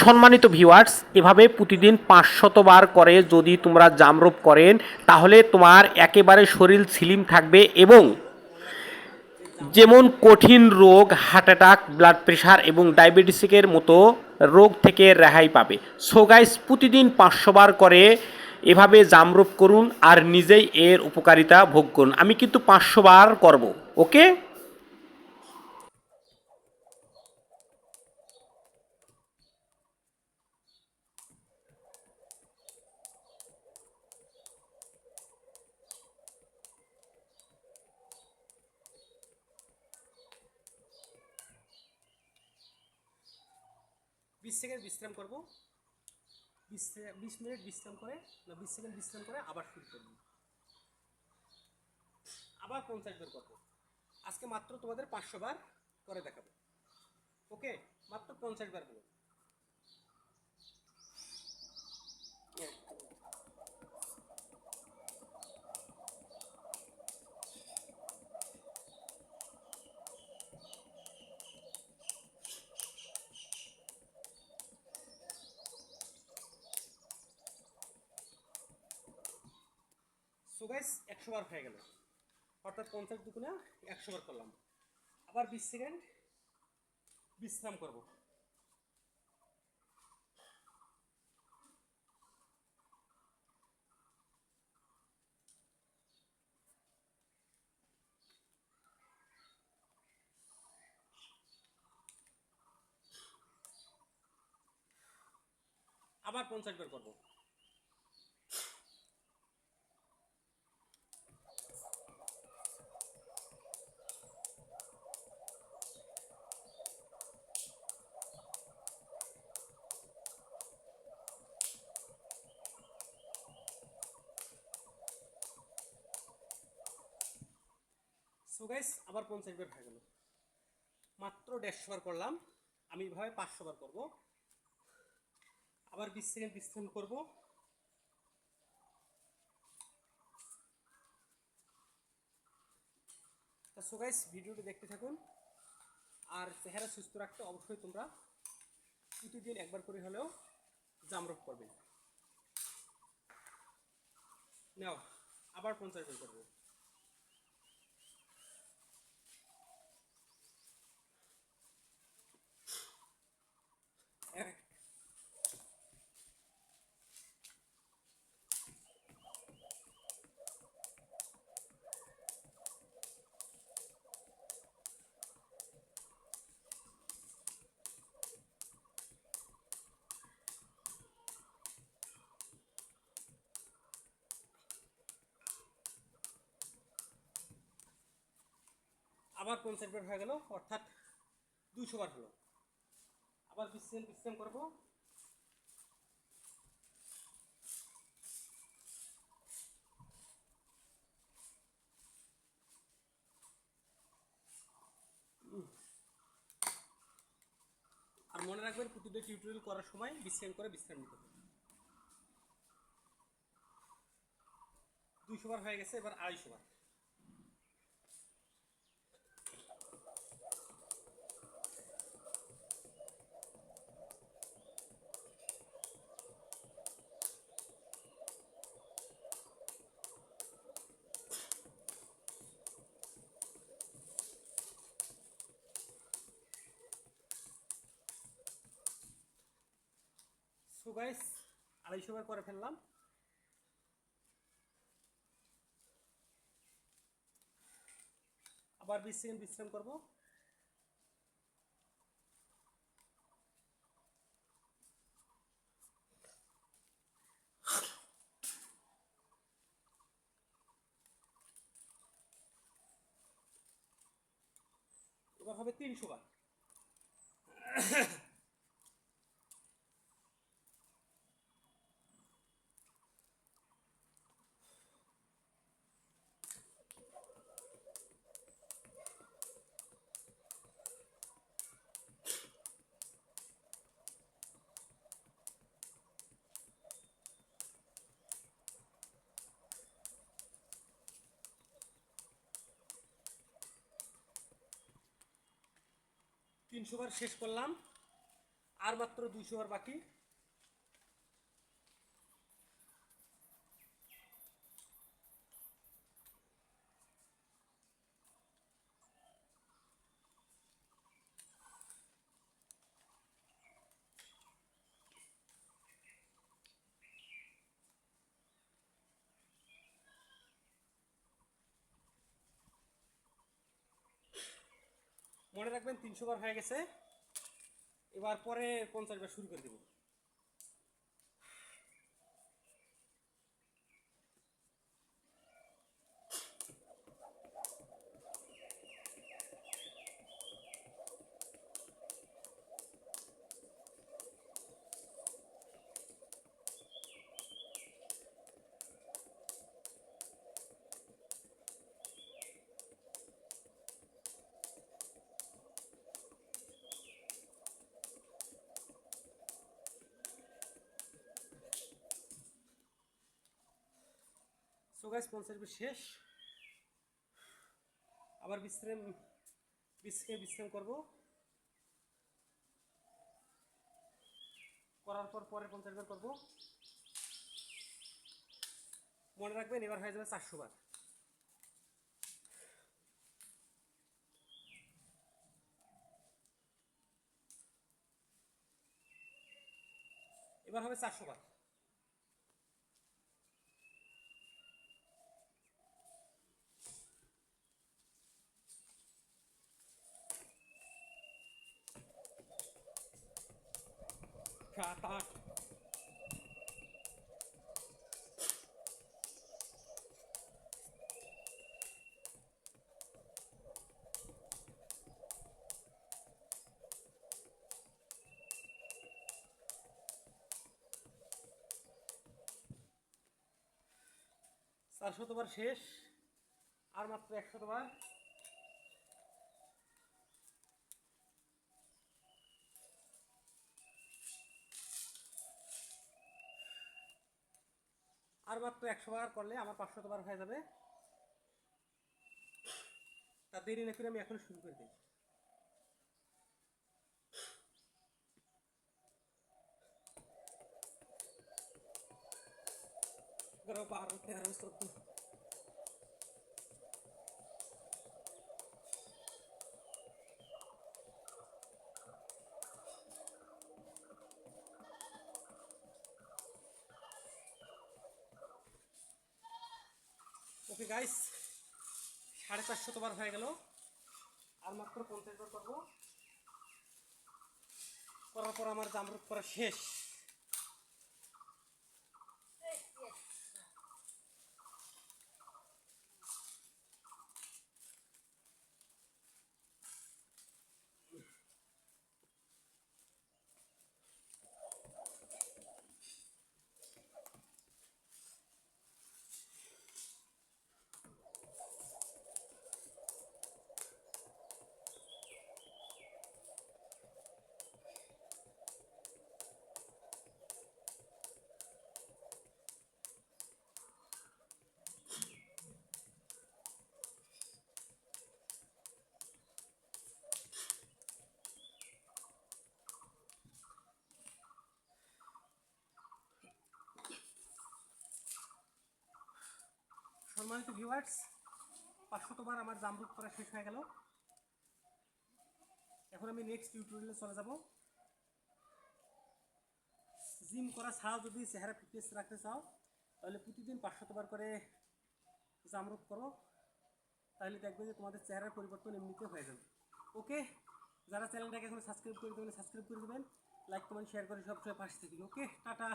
সম্মানিত ভিউয়ার্স এভাবে প্রতিদিন পাঁচশতবার করে যদি তোমরা জামরোপ করেন, তাহলে তোমার একেবারে শরীর স্লিম থাকবে এবং যেমন কঠিন রোগ হার্ট অ্যাটাক ব্লাড প্রেশার এবং ডায়াবেটিসের মতো রোগ থেকে রেহাই পাবে। সো গাইস প্রতিদিন পাঁচশো বার করে এভাবে জামরোপ করুন আর নিজেই এর উপকারিতা ভোগ করুন। আমি কিন্তু পাঁচশো বার করব ওকে বিশ সেকেন্ড বিশ্রাম করব। বিশ বিশ মিনিট বিশ্রাম করে, না, বিশ সেকেন্ড বিশ্রাম করে আবার শুরু করব। আবার পঞ্চাশ বার করব। আজকে মাত্র তোমাদের পাঁচশো বার করে দেখাবো। ওকে? মাত্র পঞ্চাশ বার হলো সো গাইস একশো বার হয়ে গেল। অর্থাৎ পঞ্চাশ দুগুণে একশো বার করলাম। আবার বিশ সেকেন্ড বিশ্রাম করব। আবার পঞ্চাশ বার করব। সো গাইস আবার পঞ্চাশ বার হয়ে গেল। মাত্র দেড়শো বার করলাম। আমি এভাবে পাঁচশো বার করব। আবার বিশ সেকেন্ড বিশ্রাম করব। তা সো গাইস ভিডিওটি দেখতে থাকুন। আর চেহারা সুস্থ রাখতে অবশ্যই তোমরা প্রতিদিন একবার করে হলেও জামরক করবে। নাও, আবার পঞ্চাশ বার করব। আবার পঞ্চাশ বার হয়ে গেল, অর্থাৎ দুশো বার হলো। আবার বিশ্রাম বিশ্রাম করব। আর মনে রাখবেন প্রতিটা টিউটোরিয়াল করার সময় বিশ্রাম করে বিশ্রাম নিতে হবে। দুইশো বার হয়ে গেছে, এবার আড়াইশো বার। সো গাইস আড়াইশো বার করে ফেললাম। আবার বিশ সেকেন্ড বিশ্রাম করব। এবার হবে তিনশো বার। তিনশো বার শেষ করলাম আর মাত্র দুইশো বার বাকি। মনে রাখবেন তিনশো বার হয়ে গেছে। এবার পরে পঞ্চাশ বার শুরু করে দেবো। গাইস পঞ্চাশ বার শেষ। আবার বিশ্রাম বিশ্রাম বিশ্রাম করব। করার পর পরে পঞ্চাশ বার করব। মনে রাখবেন, এবার হয়ে যাবে চারশো বার। এবার হবে চারশো বার। সাত আট চারশতবার শেষ আর মাত্র একশতবার। আর মাত্র একশো বার করলে আমার পাঁচশত বার হয়ে যাবে। তা দেরি না করে আমি এখন শুরু করে দিই। তেরো চোদ্দ ওকে গাইস সাড়ে চারশো বার হয়ে গেল। আর মাত্র পঞ্চাশ বার করব। করার পর আমার জামরুদ করা শেষ। সম্মানিত ভিউয়ার্স পাঁচশতবার আমার জামরুদ করা শেষ হয়ে গেল। এখন আমি নেক্সট টিউটোরিয়ালে চলে যাব। জিম করা ছাড়াও যদি চেহারা ফিটনেস রাখতে চাও, তাহলে প্রতিদিন পাঁচশতবার করে জামরুদ করো। তাহলে দেখবে যে তোমাদের চেহারার পরিবর্তন এমনিতে হয়ে যাবে। ওকে? যারা চ্যানেলটাকে এখন সাবস্ক্রাইব করে দেবেন সাবস্ক্রাইব করে দেবেন। লাইক কমেন্ট শেয়ার করে সবসময় পাশে থাকি ওকে? টাটা।